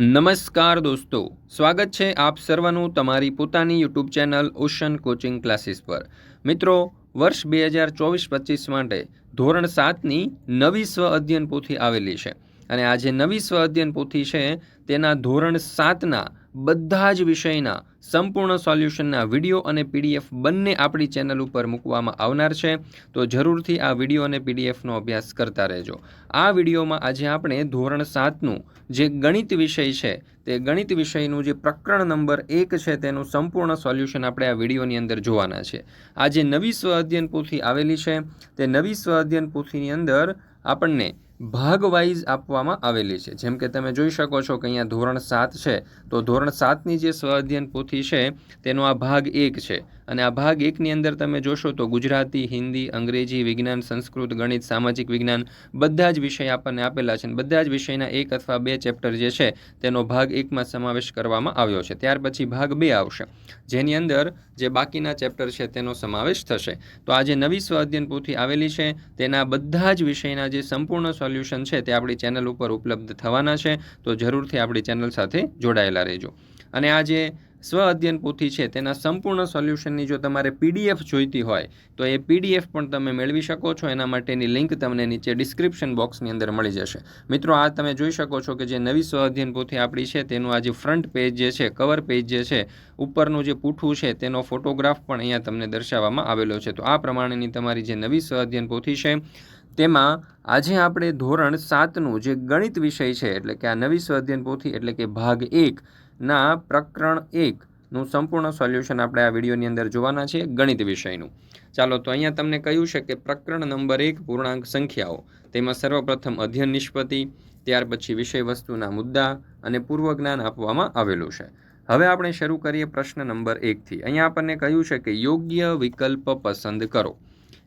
નમસ્કાર દોસ્તો, સ્વાગત છે આપ સર્વનું તમારી પોતાની YouTube channel Ocean Coaching Classes પર. મિત્રો, વર્ષ બે હજાર ચોવીસ પચીસ માટે ધોરણ સાતની નવી સ્વ અધ્યયન પોથી આવેલી છે. અને આ જે નવી સ્વ અધ્યયન પોથી છે, તેના ધોરણ સાતના બધા જ વિષયના સંપૂર્ણ સોલ્યુશનના વીડિયો અને પીડીએફ બંને આપણી ચેનલ ઉપર મૂકવામાં આવનાર છે. તો જરૂરથી આ વીડિયો અને પીડીએફનો અભ્યાસ કરતા રહેજો. આ વિડીયોમાં આજે આપણે ધોરણ સાતનું જે ગણિત વિષય છે, તે ગણિત વિષયનું જે પ્રકરણ નંબર એક છે, તેનું સંપૂર્ણ સોલ્યુશન આપણે આ વિડીયોની અંદર જોવાના છે. આ જે નવી સ્વ અધ્યયન પોથી આવેલી છે. તે નવી સ્વ અધ્યયન પોથીની અંદર આપણને ભાગ વાઇઝ આપવામાં આવેલી છે. જેમ કે તમે જોઈ શકો છો કે અહીંયા ધોરણ સાત છે. તો ધોરણ સાતની જે સ્વ અધ્યયન પોથી છે તેનો આ ભાગ એક છે. અને આ ભાગ એકની અંદર તમે જોશો તો ગુજરાતી, હિન્દી, અંગ્રેજી વિજ્ઞાન, સંસ્કૃત, ગણિત, સામાજિક વિજ્ઞાન બધા જ વિષય આપણને આપેલા છે અને બધા જ વિષયના એક અથવા બે ચેપ્ટર જે છે તેનો ભાગ એકમાં સમાવેશ કરવામાં આવ્યો છે. ત્યાર પછી ભાગ બે આવશે, જેની અંદર જે બાકીના ચેપ્ટર છે તેનો સમાવેશ થશે. તો આ જે નવી સ્વ પોથી આવેલી છે, તેના બધા જ વિષયના જે સંપૂર્ણ સોલ્યુશન છે તે આપણી ચેનલ ઉપર ઉપલબ્ધ થવાના છે. તો જરૂરથી આપણી ચેનલ સાથે જોડાયેલા રહેજો. અને આ જે સ્વ અધ્યયન પોથી છે, તેના સંપૂર્ણ સોલ્યુશનની જો તમારે પીડીએફ જોઈતી હોય, તો એ પીડીએફ પણ તમે મેળવી શકો છો. એના માટેની લિંક તમને નીચે ડિસ્ક્રિપ્શન બોક્સની અંદર મળી જશે. મિત્રો, આ તમે જોઈ શકો છો કે જે નવી સ્વ અધ્યયન પોથી આપણી છે, તેનું આ જે ફ્રન્ટ પેજ જે છે કવર પેજ જે છે, ઉપરનું જે પૂઠું છે, તેનો ફોટોગ્રાફ પણ અહીંયા તમને દર્શાવવામાં આવેલો છે. તો આ પ્રમાણેની તમારી જે નવી સ્વ અધ્યયન પોથી છે, તેમાં આજે આપણે ધોરણ સાતનું જે ગણિત વિષય છે, એટલે કે આ નવી સ્વ અધ્યયન પોથી, એટલે કે ભાગ એક ના, પ્રકરણ એકનું સંપૂર્ણ સોલ્યુશન આપણે આ વિડીયોની અંદર જોવાના છે, ગણિત વિષયનું. ચાલો, તો અહીંયા તમને કહ્યું છે કે પ્રકરણ નંબર એક, પૂર્ણાંક સંખ્યાઓ. તેમાં સર્વપ્રથમ અધ્યયન નિષ્પતિ ત્યાર પછી વિષય વસ્તુના મુદ્દા અને પૂર્વજ્ઞાન આપવામાં આવેલું છે. હવે આપણે શરૂ કરીએ પ્રશ્ન નંબર એકથી અહીંયા આપણને કહ્યું છે કે યોગ્ય વિકલ્પ પસંદ કરો.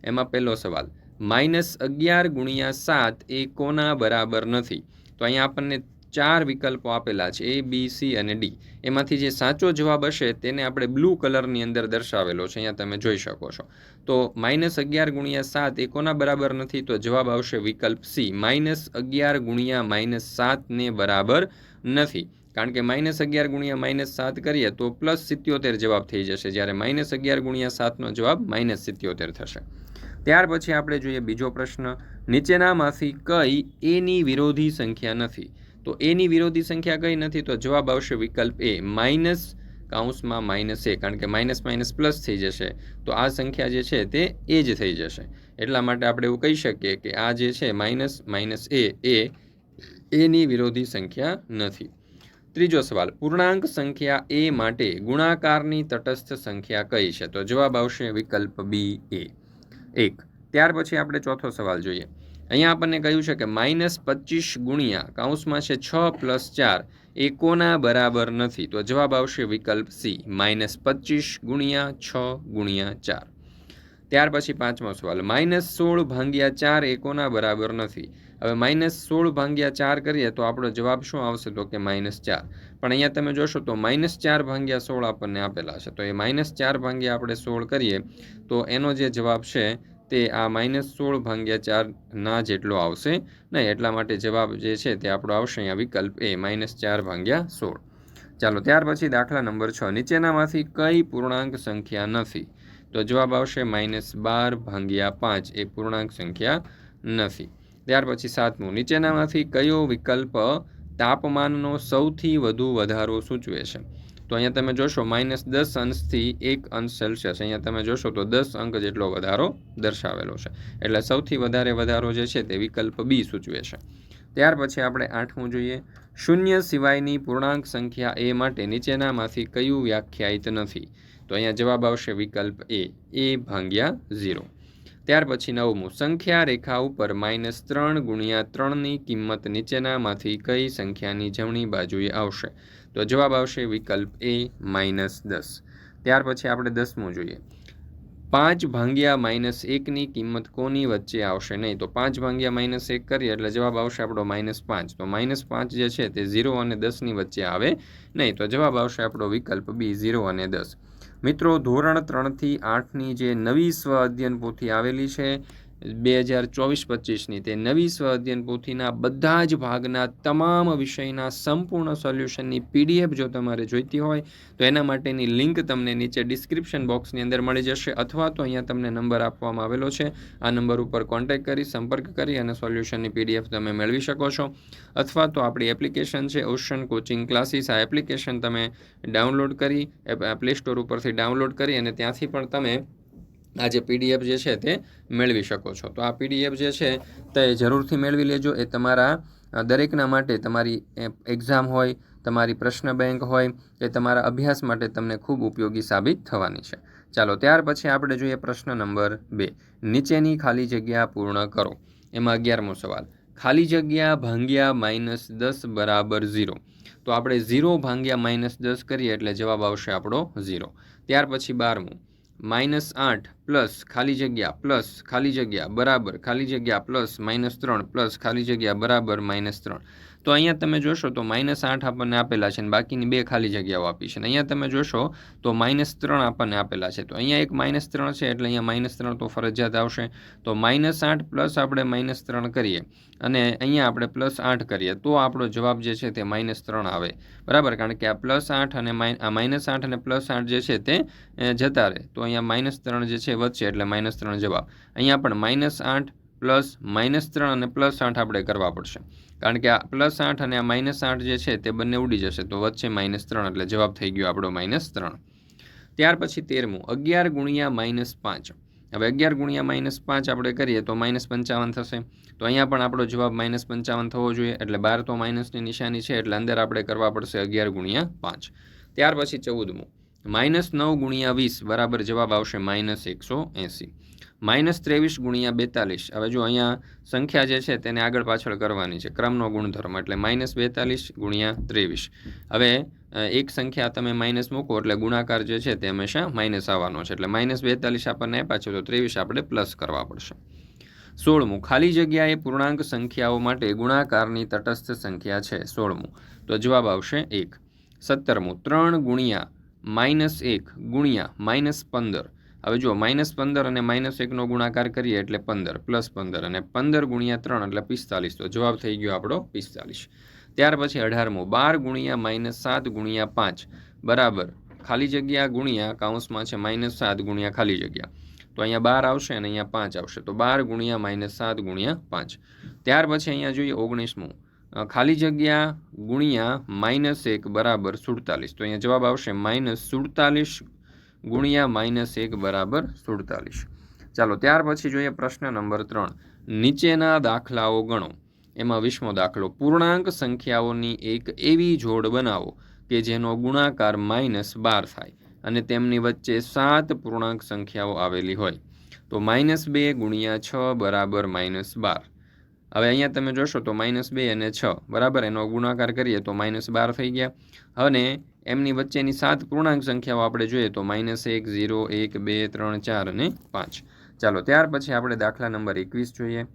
એમાં પહેલો સવાલ, માઇનસ અગિયાર ગુણ્યા સાત એ કોના બરાબર નથી? તો અહીંયા આપણને ચાર વિકલ્પો આપેલા છે એ બી સી અને ડી એમાંથી જે સાચો જવાબ હશે તેને આપણે બ્લુ કલરની અંદર દર્શાવેલો છે, અહીંયા તમે જોઈ શકો છો. તો માઇનસ અગિયાર ગુણ્યા સાત એ કોના બરાબર નથી? તો જવાબ આવશે વિકલ્પ સી માઇનસ અગિયાર ગુણ્યા માઇનસ સાતને બરાબર નથી. કારણ કે માઇનસ અગિયાર ગુણ્યા માઇનસ સાત કરીએ તો પ્લસ સિત્યોતેર જવાબ થઈ જશે. જ્યારે માઇનસ અગિયાર ગુણ્યા સાતનો જવાબ માઇનસ સિત્યોતેર થશે. ત્યાર પછી આપણે જોઈએ બીજો પ્રશ્ન. નીચેનામાંથી કઈ એની વિરોધી સંખ્યા નથી? તો એની વિરોધી સંખ્યા કઈ નથી, તો જવાબ આવશે વિકલ્પ એ, માઇનસ કાઉન્સમાં માઇનસ એ, કારણ કે માઇનસ માઇનસ પ્લસ થઈ જશે. તો આ સંખ્યા જે છે તે એ જ થઈ જશે. એટલા માટે આપણે એવું કહી શકીએ કે આ જે છે માઇનસ માઇનસ એ એ એની વિરોધી સંખ્યા નથી. ત્રીજો સવાલ, પૂર્ણાંક સંખ્યા એ માટે ગુણાકારની તટસ્થ સંખ્યા કઈ છે? તો જવાબ આવશે વિકલ્પ બી એ. એક. ત્યાર પછી આપણે ચોથો સવાલ જોઈએ. અહીંયા આપણને કહ્યું છે કે માઇનસ પચીસ ગુણ્યા કાઉન્સમાં છે છ પ્લસ ચાર, એ કોના બરાબર નથી? તો જવાબ આવશે વિકલ્પ સી, માઇનસ પચીસ ગુણ્યા છ ગુણ્યા ચાર. ત્યાર પછી પાંચમો સવાલ, માઇનસ સોળ ભાંગ્યા ચાર એ કોના બરાબર નથી? હવે માઇનસ સોળ ભાંગ્યા ચાર કરીએ તો આપણો જવાબ શું આવશે? તો કે માઇનસ ચાર. પણ અહીંયા તમે જોશો તો માઇનસ ચાર ભાંગ્યા સોળ આપણને આપેલા છે. તો એ માઇનસ ચાર ભાંગ્યા આપણે સોળ કરીએ તો એનો જે જવાબ છે તે આ માઇનસ સોળ ભાંગ્યા ચારના જેટલો આવશે. નહીં, એટલા માટે જવાબ જે છે તે આપણો આવશે અહીંયા વિકલ્પ એ, માઇનસ ચાર ભાંગ્યા સોળ. ચાલો, ત્યાર પછી દાખલા નંબર છ. નીચેનામાંથી કઈ પૂર્ણાંક સંખ્યા નથી? તો જવાબ આવશે માઇનસ બાર ભાંગ્યા પાંચ. એ પૂર્ણાંક સંખ્યા નથી. ત્યાર પછી સાતમું. નીચેનામાંથી કયો વિકલ્પ તાપમાનનો સૌથી વધુ વધારો સૂચવે છે? તો અહીંયા તમે જોશો માઇનસ દસ અંશથી એક અંશ સેલ્સિયસ અહીંયા તમે જોશો તો દસ અંક જેટલો વધારો દર્શાવેલો છે. એટલે સૌથી વધારે વધારો જે છે તે વિકલ્પ બી સૂચવે છે. ત્યાર પછી આપણે આઠમું જોઈએ. શૂન્ય સિવાયની પૂર્ણાંક સંખ્યા એ માટે નીચેનામાંથી કયું વ્યાખ્યાયિત નથી? તો અહીંયા જવાબ આવશે વિકલ્પ એ એ ભાંગ્યા ઝીરો. ત્યાર પછી નવમું. સંખ્યા રેખા ઉપર માઇનસ ત્રણ ગુણ્યા ત્રણની કિંમત નીચેનામાંથી કઈ સંખ્યાની જમણી બાજુએ આવશે? તો જવાબ આવશે વિકલ્પ એ માઇનસ દસ. ત્યાર પછી આપણે દસમું જોઈએ. પાંચ ભાંગ્યા માઇનસ એકની કિંમત કોની વચ્ચે આવશે નહીં? તો પાંચ ભાંગ્યા માઇનસ એક કરીએ એટલે જવાબ આવશે આપણો માઇનસ પાંચ. તો માઇનસ પાંચ જે છે તે ઝીરો અને દસની વચ્ચે આવે નહીં. તો જવાબ આવશે આપણો વિકલ્પ બી ઝીરો અને દસ. મિત્રો, ધોરણ ત્રણથી આઠની જે નવી સ્વ અધ્યયન પોથી આવેલી છે બે હજાર ચોવીસ પચીસની તે નવી સ્વ અધ્યયન પોથીના બધા જ ભાગના તમામ વિષયના સંપૂર્ણ સોલ્યુશનની પીડીએફ જો તમારે જોઈતી હોય, તો એના માટેની લિંક તમને નીચે ડિસ્ક્રિપ્શન બોક્સની અંદર મળી જશે અથવા તો અહીંયા તમને નંબર આપવામાં આવેલો છે. આ નંબર ઉપર કોન્ટેક્ટ કરી, સંપર્ક કરી અને સોલ્યુશનની પીડીએફ તમે મેળવી શકો છો. અથવા તો આપણી એપ્લિકેશન છે, ઓશન કોચિંગ ક્લાસીસ. આ એપ્લિકેશન તમે ડાઉનલોડ કરી પ્લે સ્ટોર ઉપરથી ડાઉનલોડ કરી અને ત્યાંથી પણ તમે આ જે પીડીએફ જે છે તે મેળવી શકો છો. તો આ પીડીએફ જે છે તે જરૂરથી મેળવી લેજો. એ તમારા દરેકના માટે તમારી એક્ઝામ હોય, તમારી પ્રશ્ન બેંક હોય, એ તમારા અભ્યાસ માટે તમને ખૂબ ઉપયોગી સાબિત થવાની છે. ચાલો, ત્યાર પછી આપણે જોઈએ પ્રશ્ન નંબર બે. નીચેની ખાલી જગ્યા પૂર્ણ કરો. એમાં અગિયારમો સવાલ. ખાલી જગ્યા ભાંગ્યા માઇનસ દસ બરાબર ઝીરો. તો આપણે ઝીરો ભાંગ્યા માઇનસ દસ કરીએ એટલે જવાબ આવશે આપણો ઝીરો. ત્યાર પછી બારમું. માઇનસ આઠ પ્લસ ખાલી જગ્યા પ્લસ ખાલી જગ્યા બરાબર ખાલી જગ્યા પ્લસ માઇનસ ત્રણ પ્લસ ખાલી જગ્યા બરાબર માઇનસ ત્રણ. તો અહીંયા તમે જોશો તો માઇનસ આઠ આપણને આપેલા છે અને બાકીની બે ખાલી જગ્યાઓ આપી છે. અને અહીંયા તમે જોશો તો માઇનસ ત્રણ આપણને આપેલા છે. તો અહીંયા એક માઇનસ ત્રણ છે એટલે અહીંયા માઇનસ ત્રણ તો ફરજિયાત આવશે. તો માઇનસ આઠ પ્લસ આપણે માઇનસ ત્રણ કરીએ. અને અહીંયા આપણે પ્લસ આઠ કરીએ. તો આપણો જવાબ જે છે તે માઇનસ ત્રણ આવે. બરાબર? કારણ કે આ પ્લસ આઠ અને માઇનસ આઠ અને પ્લસ આઠ જે છે તે જતા રહે. તો અહીંયા માઇનસ ત્રણ જે છે વધશે એટલે માઇનસ ત્રણ જવાબ. અહીંયા પણ માઇનસ આઠ પ્લસ માઇનસ ત્રણ અને પ્લસ આઠ આપણે કરવા પડશે. કારણ કે આ પ્લસ આઠ અને આ માઇનસ આઠ જે છે તે બંને ઉડી જશે. તો વચ્ચે માઇનસ ત્રણ એટલે જવાબ થઈ ગયો આપણો માઇનસ ત્રણ. ત્યાર પછી તેરમું, અગિયાર ગુણ્યા માઇનસ પાંચ. હવે અગિયાર ગુણ્યા માઇનસ પાંચ આપણે કરીએ તો માઇનસ પંચાવન થશે. તો અહીંયા પણ આપણો જવાબ માઇનસ પંચાવન થવો જોઈએ. એટલે બાર તો માઇનસની નિશાની છે, એટલે અંદર આપણે કરવા પડશે અગિયાર ગુણ્યા પાંચ. ત્યાર પછી ચૌદમું, માઇનસ નવ ગુણ્યા વીસ બરાબર જવાબ આવશે માઇનસ એકસો એંસી. માઇનસ ત્રેવીસ ગુણ્યા બેતાલીસ. હવે જો અહીંયા સંખ્યા જે છે તેને આગળ પાછળ કરવાની છે, ક્રમનો ગુણધર્મ, એટલે માઇનસ બેતાલીસ ગુણ્યા ત્રેવીસ. હવે એક સંખ્યા તમે માઇનસ મૂકો, એટલે ગુણાકાર જે છે તે હંમેશા માઇનસ આવવાનો છે. એટલે માઇનસ બેતાલીસ આપણને આપ્યા તો ત્રેવીસ આપણે પ્લસ કરવા પડશે. સોળમું, ખાલી જગ્યાએ પૂર્ણાંક સંખ્યાઓ માટે ગુણાકારની તટસ્થ સંખ્યા છે, સોળમું. તો જવાબ આવશે એક. સત્તરમું, ત્રણ ગુણ્યા માઇનસ એક ગુણ્યા માઇનસ પંદર. હવે જો માઇનસ પંદર અને માઇનસ એકનો ગુણાકાર કરીએ એટલે પંદર, પ્લસ પંદર અને પંદર ગુણ્યા ત્રણ એટલે પિસ્તાલીસ. તો જવાબ થઈ ગયો આપણો પિસ્તાલીસ. ત્યાર પછી અઢારમું, બાર ગુણ્યા માઇનસ સાત ગુણ્યા પાંચ. બરાબર. ખાલી જગ્યા ગુણ્યા કાઉન્સમાં છે માઇનસ સાત ગુણ્યા ખાલી જગ્યા. તો અહીંયા બાર આવશે અને અહીંયા પાંચ આવશે. તો બાર ગુણ્યા માઇનસ સાત ગુણ્યા પાંચ. ત્યાર પછી અહીંયા જોઈએ ઓગણીસમું. ખાલી જગ્યા ગુણ્યા માઇનસ એક બરાબર સુડતાલીસ. તો અહીંયા જવાબ આવશે માઇનસ સુડતાલીસ ગુણ્યા માઇનસ એક બરાબર સુડતાલીસ. ચાલો, ત્યાર પછી જોઈએ પ્રશ્ન નંબર ત્રણ. નીચેના દાખલાઓ ગણો. એમાં વીસમો દાખલો. પૂર્ણાંક સંખ્યાઓની એક એવી જોડ બનાવો કે જેનો ગુણાકાર માઇનસ બાર થાય અને તેમની વચ્ચે સાત પૂર્ણાંક સંખ્યાઓ આવેલી હોય. તો માઇનસ બે ગુણ્યા છ બરાબર માઇનસ બાર. હવે અહીંયા તમે જોશો તો માઇનસ બે અને છ. બરાબર, એનો ગુણાકાર કરીએ તો માઇનસ બાર થઈ ગયા. અને એમની વચ્ચેની સાત પૂર્ણાંક સંખ્યાઓ આપણે જોઈએ તો માઇનસ એક, ઝીરો, એક, બે, ત્રણ, ચાર અને પાંચ. ચાલો, ત્યાર પછી આપણે દાખલા નંબર એકવીસ જોઈએ.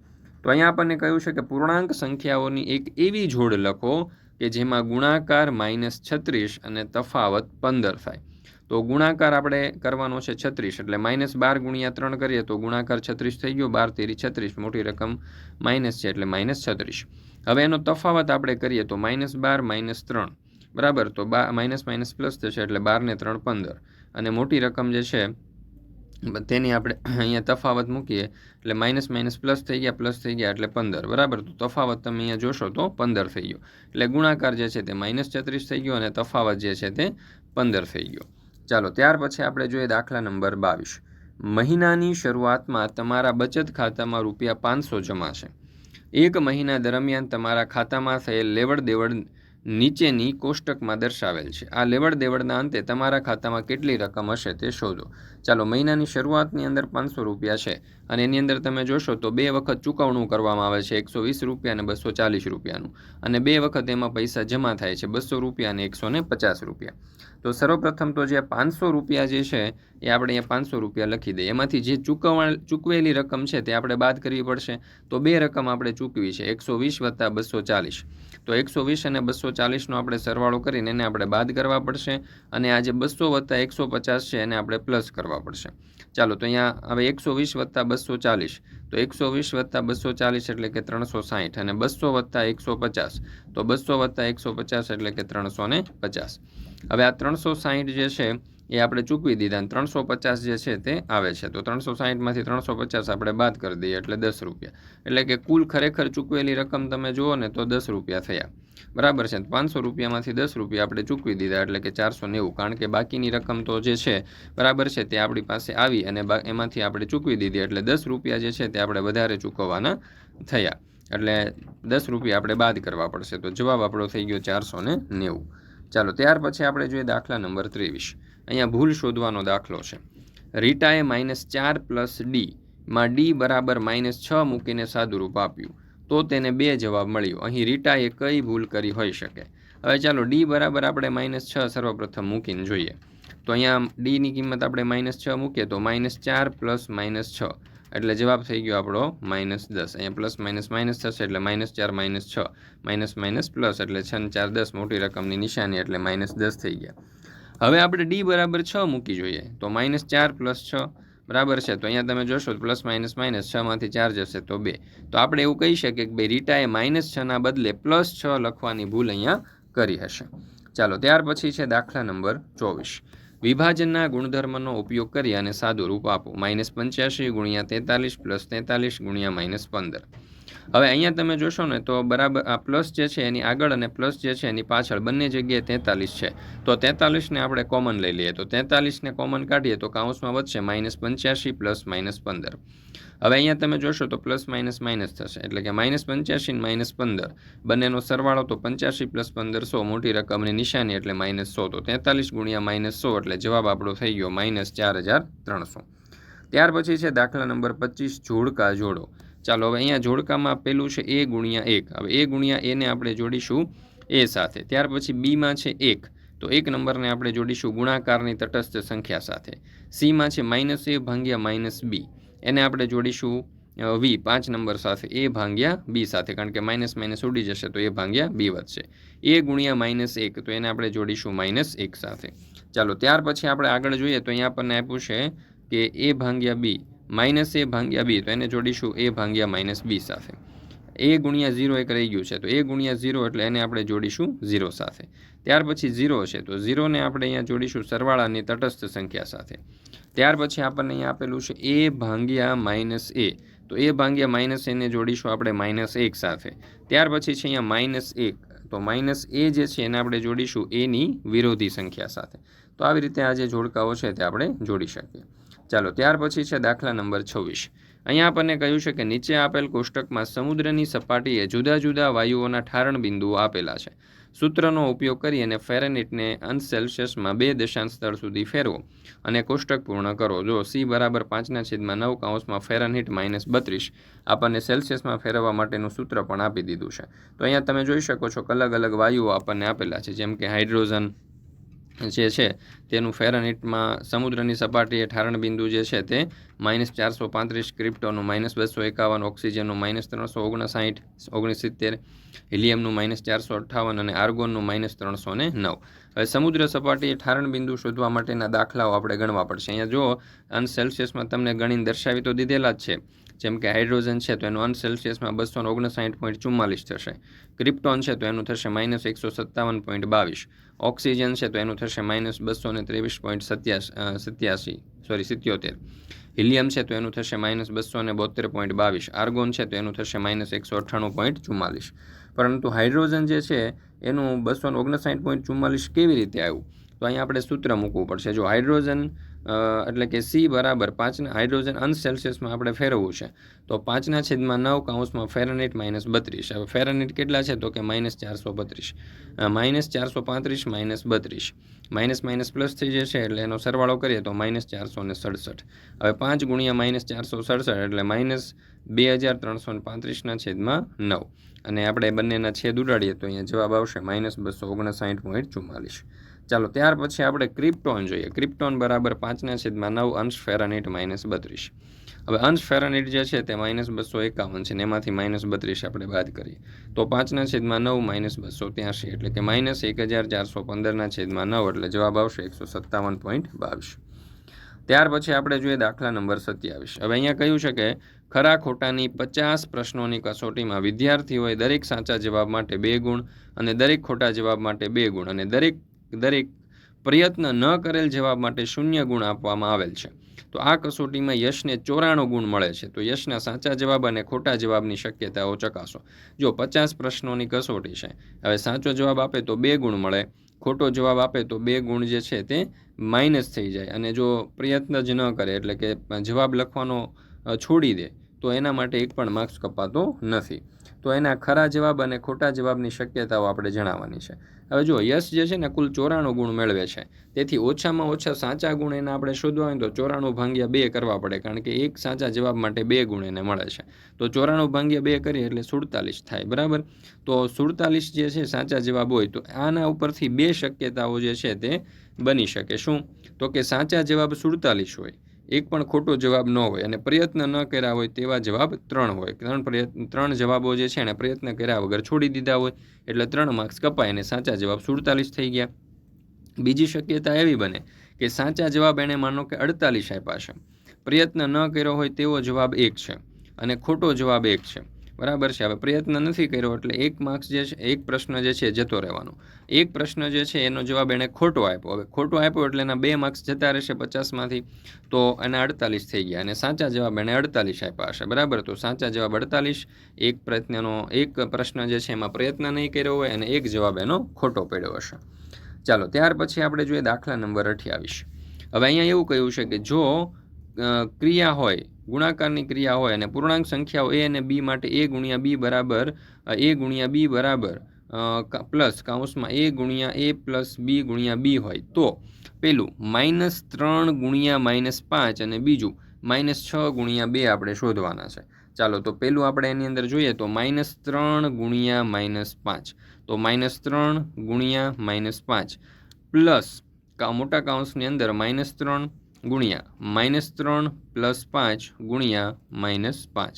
તો અહીંયા આપણને કહ્યું છે કે પૂર્ણાંક સંખ્યાઓની એક એવી જોડ લખો કે જેમાં ગુણાકાર માઇનસ છત્રીસ અને તફાવત પંદર થાય. તો ગુણાકાર આપણે કરવાનો છે છત્રીસ, એટલે માઇનસ બાર ગુણ્યા ત્રણ કરીએ તો ગુણાકાર છત્રીસ થઈ ગયો, બાર તેરી છત્રીસ, મોટી રકમ માઇનસ છે એટલે માઇનસ છત્રીસ. હવે એનો તફાવત આપણે કરીએ તો માઇનસ બાર, માઇનસ ત્રણ. બરાબર, તો બા, માઇનસ માઇનસ પ્લસ થશે એટલે બારને ત્રણ પંદર. અને મોટી રકમ જે છે તેની આપણે અહીંયા તફાવત મૂકીએ, એટલે માઇનસ માઇનસ પ્લસ થઈ ગયા, પ્લસ થઈ ગયા એટલે પંદર. બરાબર? તો તફાવત તમે અહીંયા જોશો તો પંદર થઈ ગયો. એટલે ગુણાકાર જે છે તે માઇનસ છત્રીસ થઈ ગયો અને તફાવત જે છે તે પંદર થઈ ગયો. ચાલો, ત્યાર પછી આપણે જોઈએ દાખલા નંબર બાવીસ. મહિનાની શરૂઆતમાં તમારા બચત ખાતામાં રૂપિયા પાંચસો જમા છે. એક મહિના દરમિયાન તમારા ખાતામાં થયેલ લેવડ દેવડ નીચેની કોષ્ટકમાં દર્શાવેલ છે. આ લેવડ દેવડના અંતે તમારા ખાતામાં કેટલી રકમ હશે તે શોધો. ચાલો મહિનાની શરૂઆતની અંદર પાંચસો રૂપિયા છે. અને એની અંદર તમે જોશો તો બે વખત ચૂકવણું કરવામાં આવે છે, એકસો વીસ રૂપિયા અને બસો ચાલીસ રૂપિયાનું. અને બે વખત એમાં પૈસા જમા થાય છે, બસો રૂપિયા અને એકસો ને પચાસ રૂપિયા. તો સર્વપ્રથમ તો જે પાંચસો રૂપિયા જે છે, એ આપણે અહીંયા પાંચસો રૂપિયા લખી દઈએ. એમાંથી જે ચૂકવવા ચૂકવેલી રકમ છે તે આપણે બાદ કરવી પડશે. તો બે રકમ આપણે ચૂકવી છે, એકસો વીસ વત્તા બસો ચાલીસ. તો એકસો વીસ અને બસો ચાલીસનો આપણે સરવાળો કરીને એને આપણે બાદ કરવા પડશે. અને આ જે બસો વત્તા એકસો પચાસ છે એને આપણે પ્લસ કરવા પડશે. ચાલો, તો અહીંયા હવે એકસો વીસ વત્તા બસો ચાલીસ. તો એકસો વીસ વત્તા બસો ચાલીસ એટલે કે ત્રણસો સાહીઠ અને બસો વત્તા એકસો પચાસ. તો બસો વત્તા એકસો પચાસ એટલે કે ત્રણસો ને પચાસ. હવે આ ત્રણસો સાહીઠ જે છે એ આપણે ચૂકવી દીધા અને ત્રણસો પચાસ જે છે તે આવે છે. તો ત્રણસો સાહીઠમાંથી ત્રણસો પચાસ આપણે બાદ કરી દઈએ એટલે દસ રૂપિયા. એટલે કે કુલ ખરેખર ચૂકવેલી રકમ તમે જુઓ ને તો દસ રૂપિયા થયા. બરાબર છે. પાંચસો રૂપિયામાંથી દસ રૂપિયા આપણે ચૂકવી દીધા, એટલે કે ચારસો નેવું, કારણ કે બાકીની રકમ તો જે છે, બરાબર છે, તે આપણી પાસે આવી અને એમાંથી આપણે ચૂકવી દીધી, એટલે દસ રૂપિયા જે છે, તે આપણે વધારે ચૂકવવાના થયા. એટલે દસ રૂપિયા આપણે બાદ કરવા પડશે. તો જવાબ આપણો થઈ ગયો ચારસો ને નેવું. ચાલો, ત્યાર પછી આપણે જોઈએ દાખલા નંબર ત્રેવીસ. અહીંયા ભૂલ શોધવાનો દાખલો છે. રીટાએ માઇનસ ચાર પ્લસ ડીમાં ડી બરાબર માઇનસ છ મૂકીને સાદુરૂપ આપ્યું. તો તેને બે જવાબ મળ્યો. અહીં રીટાએ કઈ ભૂલ કરી હોઈ શકે? હવે ચાલો ડી બરાબર આપણે માઇનસ છ સર્વપ્રથમ મૂકીને જોઈએ. તો અહીંયા ડીની કિંમત આપણે માઇનસ છ મૂકીએ તો માઇનસ ચાર પ્લસ માઇનસ છ. એટલે જવાબ થઈ ગયો આપણો માઇનસ દસ. અહીંયા પ્લસ માઇનસ માઇનસ થશે એટલે માઇનસ ચાર માઇનસ છ. માઇનસ માઇનસ પ્લસ એટલે છ ને ચાર દસ મોટી રકમની નિશાની એટલે માઇનસ દસ થઈ ગયા. હવે આપણે ડી બરાબર છ મૂકી જોઈએ. તો માઇનસ ચાર પ્લસ છ બરાબર છે? તો અહીંયા તમે જોશો પ્લસ માઇનસ માઇનસ છમાંથી ચાર જશે તો બે. તો આપણે એવું કહી શકીએ કે ભાઈ રીટાએ માઇનસ છના બદલે પ્લસ છ લખવાની ભૂલ અહીંયા કરી હશે. ચાલો, ત્યાર પછી છે દાખલા નંબર ચોવીસ. વિભાજનના ગુણધર્મનો ઉપયોગ કરી અને સાદું રૂપ આપો. માઇનસ પંચ્યાસી ગુણ્યા તેતાલીસ પ્લસ તેતાલીસ ગુણ્યા માઇનસ પંદર. હવે અહીંયા તમે જોશો ને તો બરાબર આ પ્લસ જે છે એની આગળ અને પ્લસ જે છે એની પાછળ બંને જગ્યાએ તેતાલીસ છે. તો તેતાલીસને આપણે કોમન લઈ લઈએ. તો તેતાલીસને કોમન કાઢીએ તો કાઉન્સમાં વધશે માઇનસ પંચ્યાસી પ્લસ માઇનસ પંદર. હવે અહીંયા તમે જોશો તો પ્લસ માઇનસ માઇનસ થશે. એટલે કે માઇનસ પંચ્યાસી માઇનસ પંદર. બંનેનો સરવાળો તો પંચ્યાસી પ્લસ પંદર સો મોટી રકમની નિશાની એટલે માઇનસ સો. તો તેતાલીસ ગુણ્યા માઇનસ સો એટલે જવાબ આપણો થઈ ગયો માઇનસ ચાર હજાર ત્રણસો. ત્યાર પછી છે દાખલા નંબર પચીસ, જોડકા જોડો. ચાલો હવે અહીંયા જોડકામાં પેલું છે એ ગુણ્યા એક. હવે એ ગુણ્યા એને આપણે જોડીશું એ સાથે. ત્યાર પછી બીમાં છે એક. તો એક નંબરને આપણે જોડીશું ગુણાકારની તટસ્થ સંખ્યા સાથે. સીમાં છે માઇનસ એ ભાંગ્યા માઇનસ બી. એને આપણે જોડીશું વી, પાંચ નંબર સાથે. એ ભાંગ્યા બી સાથે. કારણ કે માઇનસ માઇનસ ઉડી જશે તો એ ભાંગ્યા બી વધશે. એ ગુણ્યા માઇનસ એક. તો એને આપણે જોડીશું માઇનસ એક સાથે. ચાલો ત્યાર પછી આપણે આગળ જોઈએ તો અહીંયા આપણને આપ્યું છે કે એ ભાંગ્યા બી. માઇનસ એ ભાંગ્યા બી, તો એને જોડીશું એ ભાંગ્યા માઇનસ બી સાથે. એ ગુણ્યા ઝીરો એક રહી ગયું છે, તો એ ગુણ્યા ઝીરો એટલે એને આપણે જોડીશું ઝીરો સાથે. ત્યાર પછી ઝીરો છે તો ઝીરોને આપણે અહીંયા જોડીશું સરવાળાની તટસ્થ સંખ્યા સાથે. ત્યાર પછી આપણને અહીંયા આપેલું છે એ ભાંગ્યા માઇનસ એ, તો એ ભાંગ્યા માઇનસ એને જોડીશું આપણે માઇનસ એક સાથે. ત્યાર પછી છે અહીંયા માઇનસ એક, તો માઇનસ એ જે છે એને આપણે જોડીશું એની વિરોધી સંખ્યા સાથે. તો આવી રીતે આ જે જોડકાઓ છે તે આપણે જોડી શકીએ. ચાલો, ત્યાર પછી છે દાખલા નંબર છવ્વીસ. અહીંયા આપણને કહ્યું છે કે નીચે આપેલ કોષ્ટકમાં સમુદ્રની સપાટીએ જુદા જુદા વાયુઓના ઠારણ બિંદુઓ આપેલા છે. સૂત્રનો ઉપયોગ કરી અને ફેરેનિટને અંશ બે દશાંશ સ્થળ સુધી ફેરવો અને કોષ્ટક પૂર્ણ કરો. જો સી બરાબર પાંચના છેદમાં નવ કાઉન્સમાં ફેરનહીટ માઇનસ બત્રીસ, આપણને સેલ્સિયસમાં ફેરવવા માટેનું સૂત્ર પણ આપી દીધું છે. તો અહીંયા તમે જોઈ શકો છો કે અલગ અલગ વાયુઓ આપણને આપેલા છે, જેમ કે હાઇડ્રોજન જે છે, તેનું ફેરનહીટમાં સમુદ્રની સપાટીએ ઠારણ બિંદુ જે છે, તે માઇનસ ચારસો પાંત્રીસ ક્રિપ્ટોનું, માઇનસ બસો એકાવન ઓક્સિજનનું, માઇનસ ત્રણસો ઓગણસાઠ ઓગણસિત્તેર હિલિયમનું, માઇનસ ચારસો અઠ્ઠાવન અને આર્ગોનનું, માઇનસ ત્રણસો ને નવ. હવે સમુદ્ર સપાટીએ ઠારણ બિંદુ શોધવા માટેના દાખલાઓ આપણે ગણવા પડશે. અહીંયા જો અન સેલ્સિયસમાં તમને ગણીને દર્શાવી તો દીધેલા જ છે. જેમ કે હાઇડ્રોજન છે તો એનું અંશ સેલ્સિયસમાં બસો ઓગણસાઠ પોઈન્ટ ચુમ્માલીસ થશે. ક્રિપ્ટોન છે તો એનું થશે માઇનસ એકસો સત્તાવન પોઈન્ટ બાવીસ. ઓક્સિજન છે તો એનું થશે માઇનસ બસો ને ત્રેવીસ પોઈન્ટ સત્યાસી સોરી સિત્યોતેર. હિલિયમ છે તો એનું થશે માઇનસ બસો ને બોતેર પોઈન્ટ બાવીસ. આર્ગોન છે તો એનું થશે માઇનસ એકસો અઠ્ઠાણું પોઈન્ટ ચુમ્માલીસ. પરંતુ હાઇડ્રોજન જે છે, એનું બસો ઓગણસાઠ પોઈન્ટ ચુમ્માલીસ કેવી રીતે આવ્યું? તો અહીંયા આપણે સૂત્ર મૂકવું પડશે. જો હાઇડ્રોજન એટલે કે સી બરાબર પાંચના, હાઇડ્રોજન અનસેલ્સિયસમાં આપણે ફેરવવું છે. તો પાંચના છેદમાં નવ કાઉન્સમાં ફેરનહીટ માઇનસ બત્રીસ. હવે ફેરનહીટ કેટલા છે? તો કે માઇનસ ચારસો બત્રીસ. માઇનસ ચારસો પાંત્રીસ, માઇનસ બત્રીસ. માઇનસ માઇનસ પ્લસ થઈ જશે એટલે એનો સરવાળો કરીએ તો માઇનસ ચારસો ને સડસઠ. હવે પાંચ ગુણ્યા માઇનસ ચારસો સડસઠ એટલે માઇનસ બે હજાર ત્રણસો ને પાંત્રીસના છેદમાં નવ. અને આપણે બંનેના છેદ ઉડાડીએ તો અહીંયા જવાબ આવશે માઇનસ બસો ઓગણસાઠ પોઈન્ટ ચુમ્માલીસ ચાલો, ત્યાર પછી આપણે ક્રિપ્ટોન જોઈએ. ક્રિપ્ટોન બરાબર પાંચના છેદમાં નવ અંશ ફેરાનીટ માઇનસ બત્રીસ. હવે અંશ ફેરાનિટ જે છે તે માઇનસ બસો એકાવન છે ને એમાંથી માઇનસ બત્રીસ આપણે બાદ કરીએ. તો પાંચના છેદમાં નવ માઇનસ બસો ત્યાંસી, એટલે કે માઇનસ એક હજાર ચારસો પંદરના છેદમાં નવ, એટલે જવાબ આવશે એકસો સત્તાવન પોઈન્ટ બાવીસ. ત્યાર પછી આપણે જોઈએ દાખલા નંબર સત્યાવીસ. હવે અહીંયા કહ્યું છે કે ખરા ખોટાની પચાસ પ્રશ્નોની કસોટીમાં વિદ્યાર્થીઓએ દરેક સાચા જવાબ માટે બે ગુણ અને દરેક ખોટા જવાબ માટે બે ગુણ અને દરેક દરેક પ્રયત્ન ન કરેલ જવાબ માટે શૂન્ય ગુણ આપવામાં આવેલ છે. તો આ કસોટીમાં યશને ચોરાણું ગુણ મળે છે. તો યશના સાચા જવાબ અને ખોટા જવાબની શક્યતાઓ ચકાસો. જો પચાસ પ્રશ્નોની કસોટી છે, હવે સાચો જવાબ આપે તો બે ગુણ મળે, ખોટો જવાબ આપે તો બે ગુણ જે છે તે માઇનસ થઈ જાય. અને જો પ્રયત્ન જ ન કરે, એટલે કે જવાબ લખવાનો છોડી દે, તો એના માટે એક પણ માર્ક્સ કપાતો નથી. તો એના ખરા જવાબ અને ખોટા જવાબની શક્યતાઓ આપણે જણાવવાની છે. હવે જો યશ જે છે ને કુલ ચોરાણું ગુણ મેળવે છે. તેથી ઓછામાં ઓછા સાચા ગુણ એના આપણે શોધવા હોય તો ચોરાણું ભાંગ્યા બે કરવા પડે, કારણ કે એક સાચા જવાબ માટે બે ગુણ એને મળે છે. તો ચોરાણું ભાંગ્યા બે કરીએ એટલે સુડતાલીસ થાય, બરાબર? તો સુડતાલીસ જે છે સાચા જવાબ હોય તો આના ઉપરથી બે શક્યતાઓ જે છે તે બની શકે. શું? તો કે સાચા જવાબ સુડતાલીસ હોય. એક પણ ખોટો જવાબ ન હોય અને પ્રયત્ન ન કર્યા હોય તેવા જવાબ ત્રણ હોય. ત્રણ પ્રયત્ન, ત્રણ જવાબો જે છે એને પ્રયત્ન કર્યા વગર છોડી દીધા હોય એટલે ત્રણ માર્ક્સ કપાય અને સાચા જવાબ સુડતાલીસ થઈ ગયા. બીજી શક્યતા એવી બને કે સાચા જવાબ એણે માનો કે અડતાલીસ આપ્યા છે. પ્રયત્ન ન કર્યો હોય તેવો જવાબ એક છે અને ખોટો જવાબ એક છે. બરાબર છે. હવે પ્રયત્ન નથી કર્યો એટલે એક માર્ક્સ જે છે, એક પ્રશ્ન જે છે જતો રહેવાનો. એક પ્રશ્ન જે છે એનો જવાબ એણે ખોટો આપ્યો. હવે ખોટો આપ્યો એટલે એના બે માર્ક્સ જતા રહેશે પચાસમાંથી, તો એના અડતાલીસ થઈ ગયા. અને સાચા જવાબ એણે અડતાલીસ આપ્યા હશે. બરાબર? તો સાચા જવાબ અડતાલીસ. એક પ્રયત્નનો એક પ્રશ્ન જે છે એમાં પ્રયત્ન નહીં કર્યો હોય અને એક જવાબ એનો ખોટો પડ્યો હશે. ચાલો, ત્યાર પછી આપણે જોઈએ દાખલા નંબર અઠ્યાવીસ. હવે અહીંયા એવું કહ્યું છે કે જો ક્રિયા હોય ગુણાકારની ક્રિયા હોય અને પૂર્ણાંક સંખ્યાઓ એ અને બી માટે એ ગુણ્યા બી બરાબર એ ગુણ્યા બી બરાબર પ્લસ કાઉન્સમાં એ ગુણ્યા એ પ્લસ બી ગુણ્યા બી હોય. તો પેલું માઇનસ ત્રણ ગુણ્યા માઇનસ પાંચ અને બીજું માઇનસ છ ગુણ્યા બે આપણે શોધવાના છે. ચાલો તો પેલું આપણે એની અંદર જોઈએ તો માઇનસ ત્રણ ગુણ્યા માઇનસ પાંચ. તો માઇનસ ત્રણ ગુણ્યા માઇનસ પાંચ. પ્લસ મોટા કાઉન્સની અંદર માઇનસ ત્રણ ગુણ્યા માઇનસ ત્રણ પ્લસ પાંચ ગુણ્યા માઇનસ પાંચ.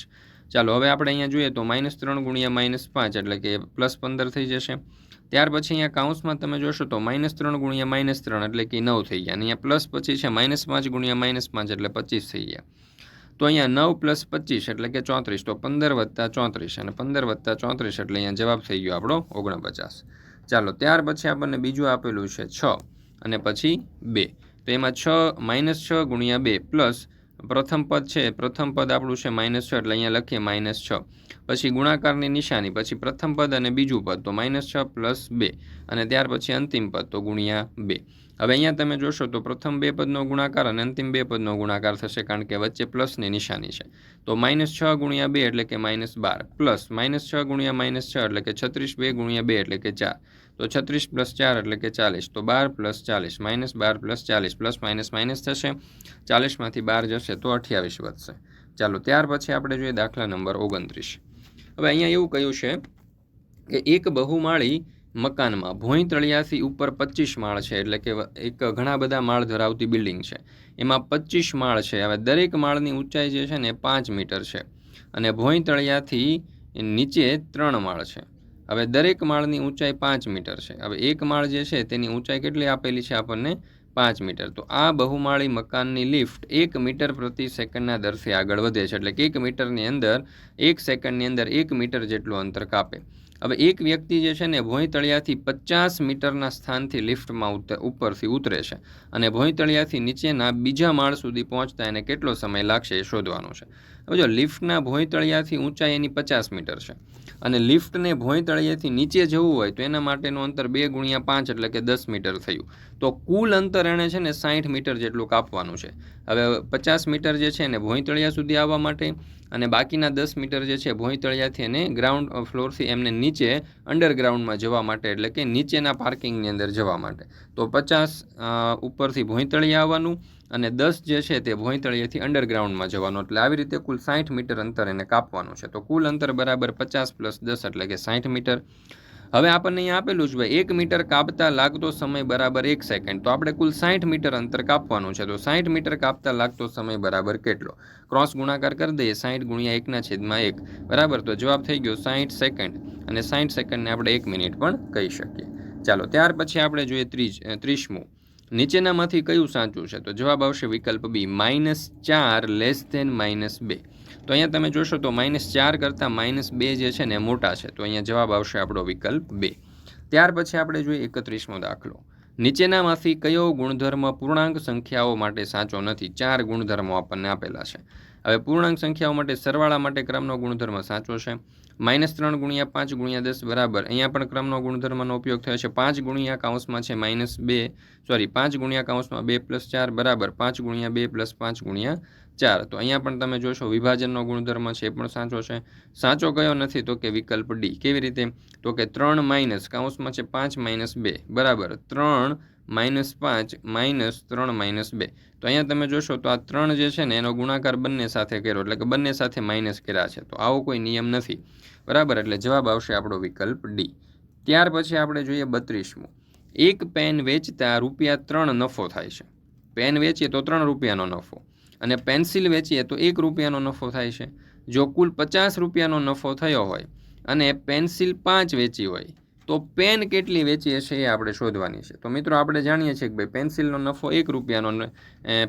ચાલો, હવે આપણે અહીંયા જોઈએ તો માઇનસ ત્રણ ગુણ્યા માઇનસ પાંચ એટલે કે પ્લસ પંદર થઈ જશે. ત્યાર પછી અહીંયા કાઉન્સમાં તમે જોશો તો માઇનસ ત્રણ ગુણ્યા માઇનસ ત્રણ એટલે કે નવ થઈ ગયા. અને અહીંયા પ્લસ પછી છે માઇનસ પાંચ ગુણ્યા માઇનસ પાંચ એટલે પચીસ થઈ ગયા. તો અહીંયા નવ પ્લસ પચીસ એટલે કે ચોત્રીસ. તો પંદર વત્તા ચોત્રીસ અને પંદર વત્તા ચોત્રીસ એટલે અહીંયા જવાબ થઈ ગયો આપણો ઓગણપચાસ. ચાલો, ત્યાર પછી આપણને બીજું આપેલું છે છ અને પછી બે. તો એમાં છ, માઇનસ છ ગુણ્યા બે પ્લસ પ્રથમ પદ છે, પ્રથમ પદ આપણું છે માઇનસ છ, એટલે અહીંયા લખીએ માઇનસ છ. પછી ગુણાકારની નિશાની, પછી પ્રથમ પદ અને બીજું પદ, તો માઇનસ છ પ્લસ બે, અને ત્યાર પછી અંતિમ પદ, તો ગુણ્યા બે. હવે અહીંયા તમે જોશો તો પ્રથમ બે પદનો ગુણાકાર અને અંતિમ બે પદનો ગુણાકાર થશે, કારણ કે વચ્ચે પ્લસની નિશાની છે. તો માઇનસ છ ગુણ્યા બે એટલે કે માઇનસ બાર, પ્લસ માઇનસ છ ગુણ્યા માઇનસ છ એટલે કે છત્રીસ બે ગુણ્યા બે એટલે કે ચાર. તો છત્રીસ પ્લસ ચાર એટલે કે ચાલીસ. તો બાર પ્લસ ચાલીસ. માઇનસ બાર પ્લસ ચાલીસ. પ્લસ માઇનસ માઇનસ થશે. ચાલીસમાંથી બાર જશે તો અઠ્યાવીસ વધશે. ચાલો, ત્યાર પછી આપણે જોઈએ દાખલા નંબર ઓગણત્રીસ. હવે અહીંયા એવું કહ્યું છે કે એક બહુમાળી મકાનમાં ભોંય તળિયાથી ઉપર પચીસ માળ છે, એટલે કે એક ઘણા બધા માળ ધરાવતી બિલ્ડિંગ છે. એમાં પચીસ માળ છે. હવે દરેક માળની ઊંચાઈ જે છે ને પાંચ મીટર છે. અને ભોંય તળિયાથી નીચે ત્રણ માળ છે. હવે દરેક માળની ઊંચાઈ પાંચ મીટર છે. હવે એક માળ જે છે તેની ઊંચાઈ કેટલી આપેલી છે આપણને? પાંચ મીટર. તો આ બહુમાળી મકાનની લિફ્ટ એક મીટર પ્રતિ સેકન્ડના દરથી આગળ વધે છે. એટલે કે એક મીટરની અંદર, એક સેકન્ડની અંદર એક મીટર જેટલું અંતર કાપે. હવે એક વ્યક્તિ જે છે ને ભોંયતળિયાથી પચાસ મીટરના સ્થાનથી લિફ્ટમાં ઉપરથી ઉતરે છે. અને ભોંયતળિયાથી નીચેના બીજા માળ સુધી પહોંચતા એને કેટલો સમય લાગશે એ શોધવાનો છે. હવે જો લિફ્ટના ભોંયતળિયાથી ઊંચાઈ એની પચાસ મીટર છે. અને લિફ્ટને ભોંયતળિયાથી નીચે જવું હોય તો એના માટેનું અંતર બે ગુણ્યા પાંચ એટલે કે દસ મીટર થયું. તો કુલ અંતર એણે છે ને સાઠ મીટર જેટલું કાપવાનું છે. હવે પચાસ મીટર જે છે એને ભોંયતળિયા સુધી આવવા માટે અને બાકીના દસ મીટર જે છે ભોંયતળિયાથી એને ગ્રાઉન્ડ ફ્લોરથી એમને નીચે અંડરગ્રાઉન્ડમાં જવા માટે એટલે કે નીચેના પાર્કિંગની અંદર જવા માટે. તો પચાસ ઉપરથી ભોંયતળિયા આવવાનું અને દસ જે છે તે ભોંયતળિયેથી અંડરગ્રાઉન્ડમાં જવાનું. એટલે આવી રીતે કુલ સાઠ મીટર અંતર એને કાપવાનું છે. તો કુલ અંતર બરાબર પચાસ પ્લસ દસ એટલે કે સાઠ મીટર. હવે આપણને અહીંયા આપેલું છે ભાઈ, એક મીટર કાપતા લાગતો સમય બરાબર એક સેકન્ડ તો આપણે કુલ સાઠ મીટર અંતર કાપવાનું છે. તો સાઠ મીટર કાપતા લાગતો સમય બરાબર કેટલો? ક્રોસ ગુણાકાર કરી દઈએ સાઠ ગુણ્યા એકના છેદમાં એક. બરાબર? તો જવાબ થઈ ગયો સાઠ સેકન્ડ અને સાઠ સેકન્ડને આપણે એક મિનિટ પણ કહી શકીએ. ચાલો, ત્યાર પછી આપણે જોઈએ ત્રીજ, ત્રીસમું. નીચેનામાંથી કયું સાચું છે? તો જવાબ આવશે વિકલ્પ બી, માઇનસ ચાર લેસ દેન માઇનસ બે. તો અહીંયા તમે જોશો તો માઇનસ ચાર કરતાં માઇનસ બે જે છે ને મોટા છે. તો અહીંયા જવાબ આવશે આપણો વિકલ્પ બે. ત્યાર પછી આપણે જોઈએ એકત્રીસમો દાખલો. નીચેનામાંથી કયો ગુણધર્મ પૂર્ણાંક સંખ્યાઓ માટે સાચો નથી? ચાર ગુણધર્મો આપણને આપેલા છે. હવે પૂર્ણાંક સંખ્યાઓ માટે સરવાળા માટે ક્રમનો ગુણધર્મ સાચો છે. માઇનસ ત્રણ ગુણ્યા પાંચ ગુણ્યા દસ બરાબર. અહીંયા પણ ક્રમનો ગુણધર્મનો ઉપયોગ થયો છે. પાંચ ગુણ્યા કાઉન્સમાં છે માઇનસ બે. સોરી, પાંચ ગુણ્યા કાઉન્સમાં બે પ્લસ ચાર બરાબર. પાંચ ગુણ્યા બે પ્લસ પાંચ ગુણ્યા ચાર. તો અહીંયા પણ તમે જોશો વિભાજનનો ગુણધર્મ છે એ પણ સાચો છે. સાચો કયો નથી તો કે વિકલ્પ ડી. કેવી રીતે? તો કે ત્રણ માઇનસ કાઉન્સમાં છે પાંચ માઇનસ બે. બરાબર. ત્રણ માઇનસ પાંચ માઇનસ ત્રણ માઇનસ બે. તો અહીંયા તમે જોશો તો આ ત્રણ જે છે ને, એનો ગુણાકાર બંને સાથે કર્યો. એટલે કે બંને સાથે માઇનસ કર્યા છે. તો આવો કોઈ નિયમ નથી. બરાબર? એટલે જવાબ આવશે આપણો વિકલ્પ ડી. ત્યાર પછી આપણે જોઈએ બત્રીસમું. એક પેન વેચતા રૂપિયા ત્રણ નફો થાય છે. પેન વેચીએ તો ત્રણ રૂપિયાનો નફો. અને પેન્સિલ વેચીએ તો એક રૂપિયાનો નફો થાય છે. જો કુલ પચાસ રૂપિયાનો નફો થયો હોય અને પેન્સિલ પાંચ વેચી હોય તો પેન કેટલી વેચી હશે એ આપણે શોધવાની છે. તો મિત્રો આપણે જાણીએ છીએ કે ભાઈ પેન્સિલનો નફો એક રૂપિયાનો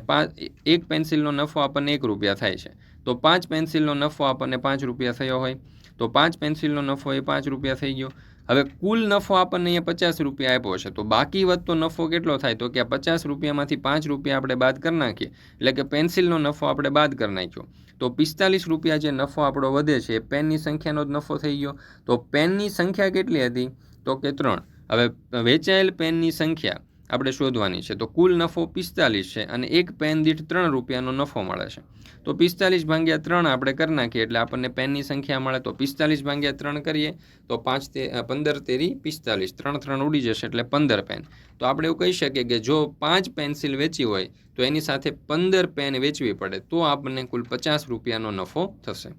પાંચ એક પેન્સિલનો નફો આપણને એક રૂપિયા થાય છે. તો પાંચ પેન્સિલનો નફો આપણને પાંચ રૂપિયા થયો હોય. તો પાંચ પેન્સિલનો નફો એ પાંચ રૂપિયા થઈ ગયો. હવે કુલ નફો આપણને અહીંયા પચાસ રૂપિયા આપ્યો છે. તો બાકી વધતો નફો કેટલો થાય? તો કે આ પચાસ રૂપિયામાંથી પાંચ રૂપિયા આપણે બાદ કરી નાખીએ. એટલે કે પેન્સિલનો નફો આપણે બાદ કરી નાખ્યો. તો પિસ્તાલીસ રૂપિયા જે નફો આપણો વધે છે, એ પેનની સંખ્યાનો જ નફો થઈ ગયો. તો પેનની સંખ્યા કેટલી હતી? તો કે ત્રણ. હવે વેચાયેલ પેનની સંખ્યા આપણે શોધવાની છે. તો કુલ નફો પિસ્તાલીસ છે અને એક પેન દીઠ ત્રણ રૂપિયાનો નફો મળે છે. તો પિસ્તાલીસ ભાંગ્યા ત્રણ આપણે કરી નાખીએ એટલે આપણને પેનની સંખ્યા મળે તો પિસ્તાલીસ ભાંગ્યા ત્રણ કરીએ તો પાંચ તે પંદર તેરી પિસ્તાલીસ. ત્રણ ત્રણ ઉડી જશે એટલે પંદર પેન. તો આપણે એવું કહી શકીએ કે જો પાંચ પેન્સિલ વેચી હોય તો એની સાથે પંદર પેન વેચવી પડે તો આપણને કુલ પચાસ રૂપિયાનો નફો થશે.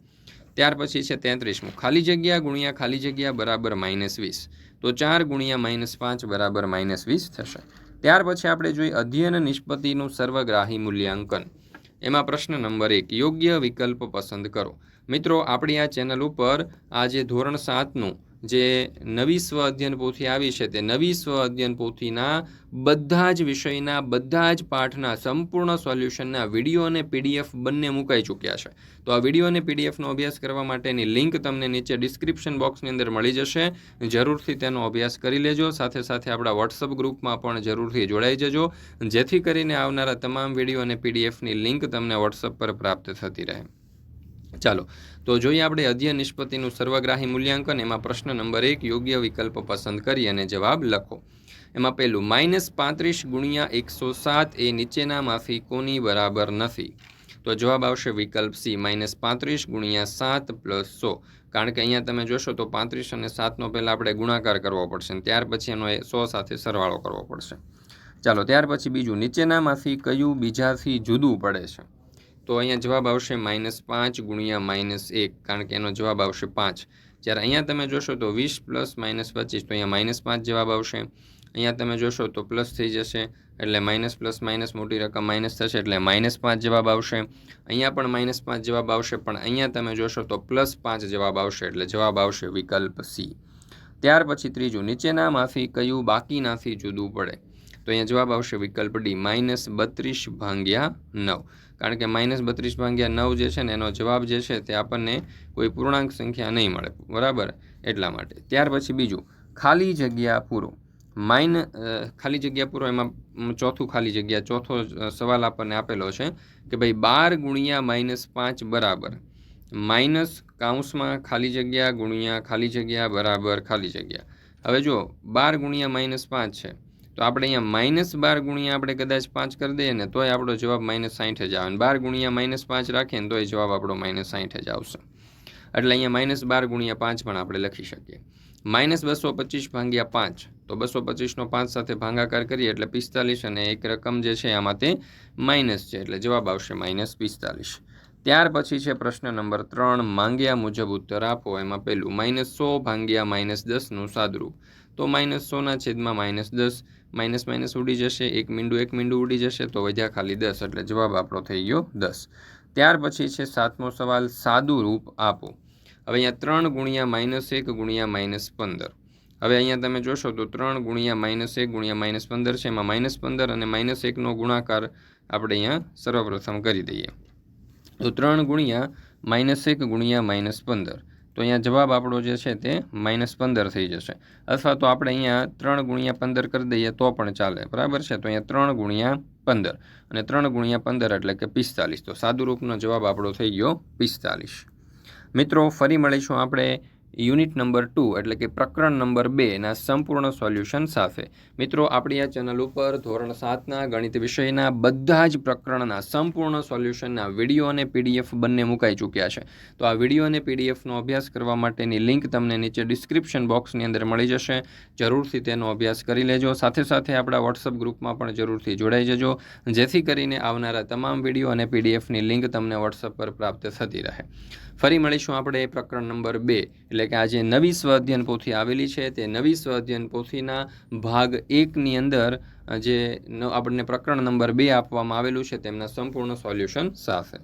ત્યાર પછી છે તેત્રીસમું. ખાલી જગ્યા ગુણ્યા ખાલી જગ્યા બરાબર માઇનસ વીસ. તો ચાર ગુણ્યા માઇનસ પાંચ બરાબર માઇનસ વીસ થશે. ત્યાર પછી આપણે જોઈએ અધ્યયન નિષ્પત્તિનું સર્વગ્રાહી મૂલ્યાંકન. એમાં પ્રશ્ન નંબર એક, યોગ્ય વિકલ્પ પસંદ કરો. મિત્રો, આપણી આ ચેનલ ઉપર આજે ધોરણ સાતનું જે નવી સ્વ અધ્યયન પોથી આવી છે તે નવી સ્વ અધ્યયન પોથીના બધા જ વિષયના, બધા જ પાઠના સંપૂર્ણ સોલ્યુશનના વીડિયો અને પીડીએફ બંને મુકાઈ ચૂક્યા છે. તો આ વીડિયો અને પીડીએફનો અભ્યાસ કરવા માટેની લિંક તમને નીચે ડિસ્ક્રિપ્શન બોક્સની અંદર મળી જશે. જરૂરથી તેનો અભ્યાસ કરી લેજો. સાથે સાથે આપણા વોટ્સઅપ ગ્રુપમાં પણ જરૂરથી જોડાઈ જજો. જેથી કરીને આવનારા તમામ વીડિયો અને પીડીએફની લિંક તમને વોટ્સઅપ પર પ્રાપ્ત થતી રહે. ચાલો, તો જોઈએ આપણે અધ્યયન નિષ્પત્તિનું સર્વગ્રાહી મૂલ્યાંકન. એમાં પ્રશ્ન નંબર એક, યોગ્ય વિકલ્પ પસંદ કરી અને જવાબ લખો. એમાં પહેલું, માઇનસ પાંત્રીસ ગુણ્યા એકસો સાત એ નીચેનામાંથી કોની બરાબર નથી? તો જવાબ આવશે વિકલ્પ સી, માઇનસ પાંત્રીસ ગુણ્યા સાત પ્લસ સો. કારણ કે અહીંયા તમે જોશો તો પાંત્રીસ અને સાતનો પહેલાં આપણે ગુણાકાર કરવો પડશે ત્યાર પછી એનો સો સાથે સરવાળો કરવો પડશે. ચાલો, ત્યાર પછી બીજું નીચેનામાંથી કયું બીજાથી જુદું પડે છે? તો અહીંયા જવાબ આવશે માઇનસ પાંચ ગુણ્યા માઇનસ એક, કારણ કે એનો જવાબ આવશે પાંચ. જ્યારે અહીંયા તમે જોશો તો વીસ પ્લસ માઇનસ પચીસ, તો અહીંયા માઇનસ પાંચ જવાબ આવશે. અહીંયા તમે જોશો તો પ્લસ થઈ જશે, એટલે માઇનસ પ્લસ માઇનસ મોટી રકમ માઇનસ થશે, એટલે માઇનસ પાંચ જવાબ આવશે. અહીંયા પણ માઇનસ પાંચ જવાબ આવશે, પણ અહીંયા તમે જોશો તો પ્લસ પાંચ જવાબ આવશે, એટલે જવાબ આવશે વિકલ્પ સી. ત્યાર પછી ત્રીજું, નીચેના માફી કયું, બાકીનાથી જુદું પડે? તો અહીંયા જવાબ આવશે વિકલ્પ ડી, માઇનસ બત્રીસ ભાંગ્યા નવ. કારણ કે માઇનસ બત્રીસ ભાગ્યા નવ જે છે ને, એનો જવાબ જે છે તે આપણને કોઈ પૂર્ણાંક સંખ્યા નહીં મળે. બરાબર? એટલા માટે. ત્યાર પછી બીજું, ખાલી જગ્યા પૂરો. માઇન ખાલી જગ્યા પૂરો, એમાં ચોથું ખાલી જગ્યા, ચોથો સવાલ આપણને આપેલો છે કે ભાઈ બાર ગુણ્યા માઇનસ પાંચ બરાબર. માઇનસ કાઉન્સમાં ખાલી જગ્યા ગુણ્યા ખાલી જગ્યા બરાબર ખાલી જગ્યા. હવે જો બાર ગુણ્યા માઇનસ પાંચ છે. તો આપણે અહીંયા માઇનસ બાર ગુણ્યા આપણે કદાચ પાંચ કરી દઈએ ને તોય આપણો જવાબ માઇનસ સાઠ જ આવે બાર ગુણ્યા માઇનસ પાંચ રાખીએ ને તોય જવાબ આપણો માઇનસ સાઠ જ આવશે. એટલે અહીંયા માઇનસ બાર ગુણ્યા પાંચ પણ આપણે લખી શકીએ. માઇનસ બસો પચીસ ભાંગ્યા પાંચ, તો બસો પચીસનો પાંચ સાથે ભાંગાકાર કરીએ એટલે પિસ્તાલીસ અને એક રકમ જે છે આમાં તે માઇનસ છે, એટલે જવાબ આવશે માઇનસ પિસ્તાલીસ. ત્યાર પછી છે પ્રશ્ન નંબર ત્રણ, માંગ્યા મુજબ ઉત્તર આપો. એમાં પહેલું, માઇનસ સો ભાંગ્યા માઇનસ દસનું સાદરૂપ. તો માઇનસ સોના છેદમાં માઇનસ દસ માઇનસ માઇનસ ઉડી જશે, એક મીંડું એક મીંડું ઉડી જશે, તો વધ્યા ખાલી દસ, એટલે જવાબ આપણો થઈ ગયો દસ. ત્યાર પછી છે સાતમો સવાલ, સાદું રૂપ આપો. હવે અહીંયા ત્રણ ગુણ્યા માઇનસ એક ગુણ્યા માઇનસ પંદર. હવે અહીંયા તમે જોશો તો ત્રણ ગુણ્યા માઇનસ એક ગુણ્યા માઇનસ પંદર છે, એમાં માઇનસ પંદર અને માઇનસ એકનો ગુણાકાર આપણે અહીંયા સર્વપ્રથમ કરી દઈએ. તો ત્રણ ગુણ્યા માઇનસ એક ગુણ્યા માઇનસ પંદર. તો અહીંયા જવાબ આપણો જે છે તે માઇનસ પંદર થઈ જશે. અથવા તો આપણે અહીંયા ત્રણ ગુણ્યા પંદર કરી દઈએ તો પણ ચાલે. બરાબર છે? તો અહીંયા ત્રણ ગુણ્યા પંદર. અને ત્રણ ગુણ્યા પંદર એટલે કે પિસ્તાલીસ. તો સાદુરૂપનો જવાબ આપણો થઈ ગયો પિસ્તાલીસ. મિત્રો, ફરી મળીશું આપણે યુનિટ નંબર ટુ એટલે કે પ્રકરણ નંબર બેના સંપૂર્ણ સોલ્યુશન સાથે. મિત્રો, આપણી આ ચેનલ ઉપર ધોરણ સાતના ગણિત વિષયના બધા જ પ્રકરણના સંપૂર્ણ સોલ્યુશનના વીડિયો અને પીડીએફ બંને મુકાઈ ચૂક્યા છે. તો આ વીડિયો અને પીડીએફનો અભ્યાસ કરવા માટેની લિંક તમને નીચે ડિસ્ક્રિપ્શન બોક્સની અંદર મળી જશે. જરૂરથી તેનો અભ્યાસ કરી લેજો. સાથે સાથે આપણા વોટ્સઅપ ગ્રુપમાં પણ જરૂરથી જોડાઈ જજો. જેથી કરીને આવનારા તમામ વીડિયો અને પીડીએફની લિંક તમને વોટ્સઅપ પર પ્રાપ્ત થતી રહે. ફરી મળીશું આપણે પ્રકરણ નંબર બે. એટલે કે આજે નવી સ્વ અધ્યયન પોથી આવેલી છે. તે નવી સ્વ અધ્યયન પોથીના ભાગ એકની અંદર જે આપણને પ્રકરણ નંબર બે આપવામાં આવેલું છે, તેમના સંપૂર્ણ સોલ્યુશન સાથે.